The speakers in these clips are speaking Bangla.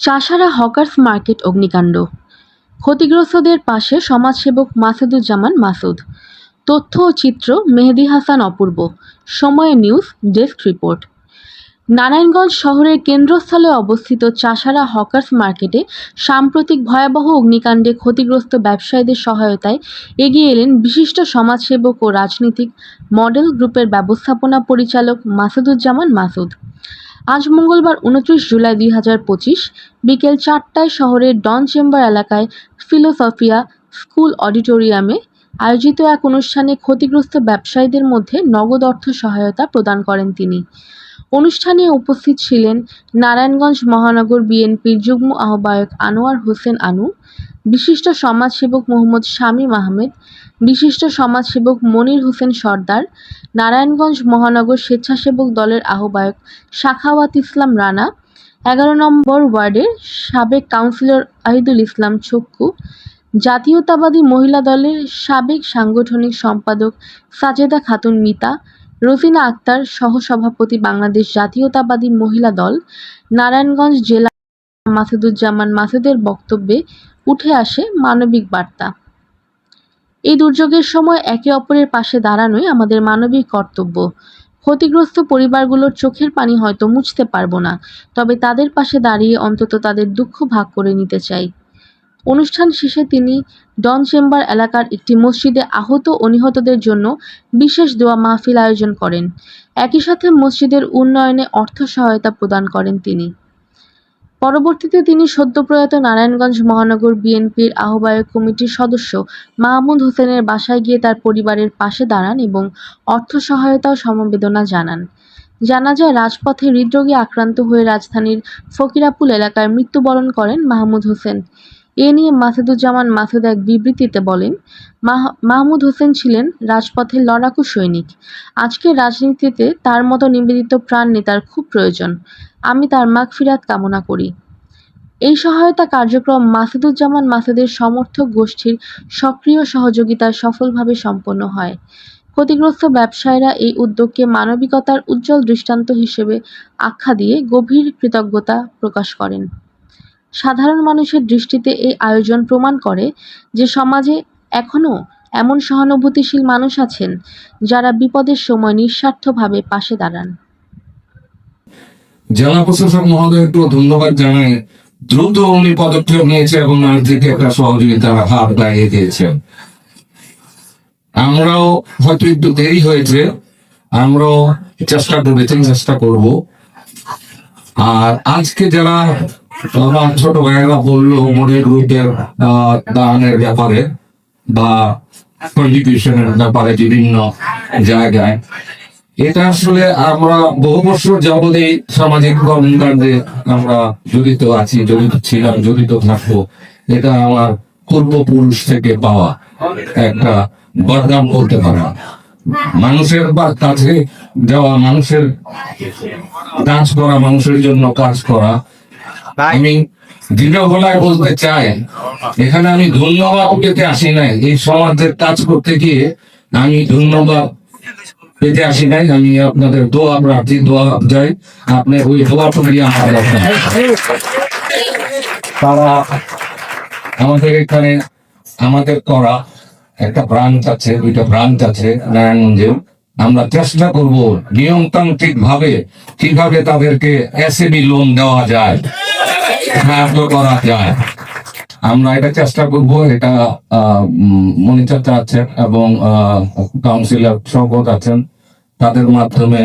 চাষাঢ়া হকার্স মার্কেট অগ্নিকাণ্ড। ক্ষতিগ্রস্তদের পাশে সমাজসেবক মাসুদুজ্জামান মাসুদ। তথ্য ও চিত্র মেহেদি হাসান অপূর্ব। সময় নিউজ, ডেস্ক রিপোর্ট। নারায়ণগঞ্জ শহরের কেন্দ্রস্থলে অবস্থিত চাষারা হকার্স মার্কেটে সাম্প্রতিক ভয়াবহ অগ্নিকাণ্ডে ক্ষতিগ্রস্ত ব্যবসায়ীদের সহায়তায় এগিয়ে এলেন বিশিষ্ট সমাজসেবক ও রাজনীতিক মডেল গ্রুপের ব্যবস্থাপনা পরিচালক মাসুদুজ্জামান মাসুদ। আজ মঙ্গলবার উনত্রিশ জুলাই দুই হাজার পঁচিশ বিকেল চারটায় শহরের ডন চেম্বার এলাকায় ফিলোসফিয়া স্কুল অডিটোরিয়ামে আয়োজিত এক অনুষ্ঠানে ক্ষতিগ্রস্ত ব্যবসায়ীদের মধ্যে নগদ অর্থ সহায়তা প্রদান করেন তিনি। অনুষ্ঠানে উপস্থিত ছিলেন নারায়ণগঞ্জ মহানগর বিএনপির যুগ্ম আহ্বায়ক আনোয়ার হোসেন আনু, বিশিষ্ট সমাজসেবক মোহাম্মদ শামীম আহমেদ বিশিষ্ট সমাজসেবক মনির হোসেন সর্দার, নারায়ণগঞ্জ মহানগর স্বেচ্ছাসেবক দলের আহ্বায়ক সাখাওয়াত ইসলাম রানা, এগারো নম্বর ওয়ার্ডের সাবেক কাউন্সিলর আহিদুল ইসলাম ছক্কু জাতীয়তাবাদী মহিলা দলের সাবেক সাংগঠনিক সম্পাদক সাজেদা খাতুন মিতা রোজিনা আক্তার সহসভাপতি বাংলাদেশ জাতীয়তাবাদী মহিলা দল, নারায়ণগঞ্জ জেলা মাসুদুজ্জামান মাসুদের বক্তব্যে উঠে আসে মানবিক বার্তা। এই দুর্যোগের সময় একে অপরের পাশে দাঁড়ানোই আমাদের মানবিক কর্তব্য। ক্ষতিগ্রস্ত পরিবারগুলোর চোখের পানি হয়তো মুছতে পারব না, তবে তাদের পাশে দাঁড়িয়ে অন্তত তাদের দুঃখ ভাগ করে নিতে চাই। অনুষ্ঠান শেষে তিনি ডন চেম্বার এলাকার একটি মসজিদে আহত ও নিহতদের জন্য বিশেষ দোয়া মাহফিল আয়োজন করেন। একই সাথে মসজিদের উন্নয়নে অর্থ সহায়তা প্রদান করেন তিনি। পরবর্তীতে তিনি সদ্যপ্রয়াত নারায়ণগঞ্জ মহানগর বিএনপির আহ্বায়ক কমিটির সদস্য মাহমুদ হোসেনের বাসায় গিয়ে তার পরিবারের পাশে দাঁড়ান এবং অর্থ সহায়তা ও সমবেদনা জানান। জানা যায়, রাজপথে হৃদরোগে আক্রান্ত হয়ে রাজধানীর ফকিরাপুল এলাকায় মৃত্যুবরণ করেন মাহমুদ হোসেন। এ নিয়ে মাসুদুজ্জামান মাসুদ এক বিবৃতিতে বলেন মাহ- মাহমুদ হোসেন ছিলেন রাজপথের লড়াকু সৈনিক। আজকের রাজনীতিতে তার মতো নিবেদিত প্রাণ নেতার খুব প্রয়োজন। আমি তার মাগফিরাত কামনা করি। এই সহায়তা কার্যক্রম মাসুদুজ্জামান মাসুদের সমর্থক গোষ্ঠীর সক্রিয় সহযোগিতায় সফলভাবে সম্পন্ন হয়। ক্ষতিগ্রস্ত ব্যবসায়ীরা এই উদ্যোগকে মানবিকতার উজ্জ্বল দৃষ্টান্ত হিসেবে আখ্যা দিয়ে গভীর কৃতজ্ঞতা প্রকাশ করেন। সাধারণ মানুষের দৃষ্টিতে এই আয়োজন প্রমাণ করে যে সমাজে এখনও এমন সহানুভূতিশীল মানুষ আছেন যারা বিপদের সময় নিঃস্বার্থভাবে পাশে দাঁড়ান। জেলা প্রশাসক মহোদয়কেও ধন্যবাদ জানাই দ্রুত উনি পদক্ষেপ নিয়েছে এবং আর্থিক একটা সহযোগিতার হাত বাড়িয়ে দিয়েছেন। আমরাও হয়তো একটু দেরি হয়েছে, আমরাও চেষ্টা করেছি চেষ্টা করব। আর আজকে যারা আমার ছোট ভাইয়েরা বলল মনের গ্রুপের আহ, দানের ব্যাপারে বা কন্ট্রিবিউশনের ব্যাপারে বিভিন্ন জায়গায়। এটা আসলে আমরা বহু বছর যাবৎ এই সামাজিক কর্মকাণ্ডে আমরা জড়িত আছি জড়িত ছিলাম জড়িত থাকব। এটা আমার পূর্বপুরুষ থেকে পাওয়া একটা বদনাম বলতে পারে মানুষের বা কাছে যাওয়া মানুষের কাজ করা মানুষের জন্য কাজ করা আমি দৃঢ় বলতে চাই, এখানে আমি ধন্যবাদ পেতে আসি নাই। এই সমাজের কাজ করতে গিয়ে আমি ধন্যবাদ পেতে আসি নাই। আমি আপনাদের দোয়া প্রার্থী দোয়া যাই আপনি ওই দোয়া প্রক্রিয়া আমার তারা আমাদের এখানে আমাদের করা একটা ব্রাঞ্চ আছে, দুইটা ব্রাঞ্চ আছে নারায়ণগঞ্জে। আমরা চেষ্টা করব নিয়মতান্ত্রিক ভাবে কীভাবে তাদেরকে এসএবি লোন দেওয়া যায়। সাহায্য করা, যায়। আমরা এটা চেষ্টা করব, এটা মনিটর আছেন এবং কাউন্সিলর শওকত আছেন। তাদের মাধ্যমে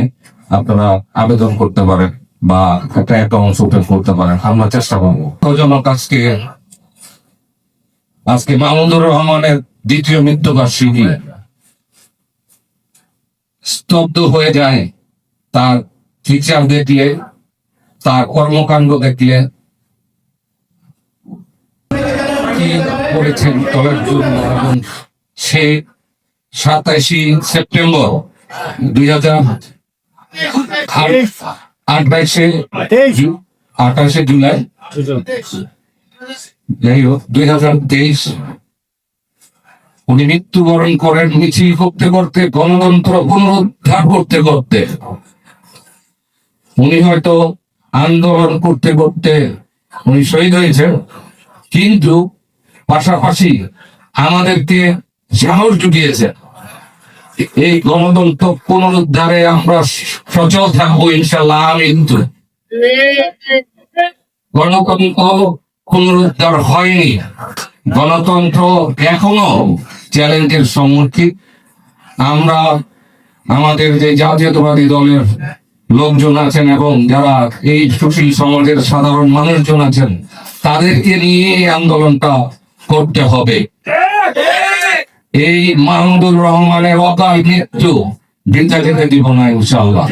আপনারা আবেদন করতে পারেন বা একটা অ্যাকাউন্ট ওপেন করতে পারেন। আমরা চেষ্টা করব। আজকে আজকে মাহমুদুর রহমানের দ্বিতীয় মৃত্যুবার্ষিকী। স্তব্ধ হয়ে যায়। তার ফিচার দেখলে তার কর্মকাণ্ড দেখলে করেছেন জন্য এবং সে সাতাশি সেপ্টেম্বর দুই হাজার আঠাশে জুলাই, যাই হোক, দুই হাজার তেইশ। উনি মৃত্যুবরণ করেন মিছিল করতে করতে, গণতন্ত্র পুনরুদ্ধার করতে করতে। উনি হয়তো আন্দোলন করতে করতে উনি শহীদ হয়েছেন, কিন্তু পাশাপাশি আমাদেরকে সাহস জুগিয়েছে। এই গণতন্ত্র পুনরুদ্ধারে আমরা সচল থাকব ইনশাল্লাহ আমি কিন্তু গণতন্ত্র পুনরুদ্ধার হয়নি। গণতন্ত্র এখনও চ্যালেঞ্জের সম্মুখীন। আমরা আমাদের যে জাতীয়তাবাদী দলের লোকজন আছেন এবং যারা এই সুশীল সমাজের সাধারণ মানুষজন আছেন, তাদেরকে নিয়ে এই আন্দোলনটা করতে হবে। এই মাহমুদুর রহমানের অকাল মৃত্যু বৃদ্ধা যেতে দিব না ইনশাল্লাহ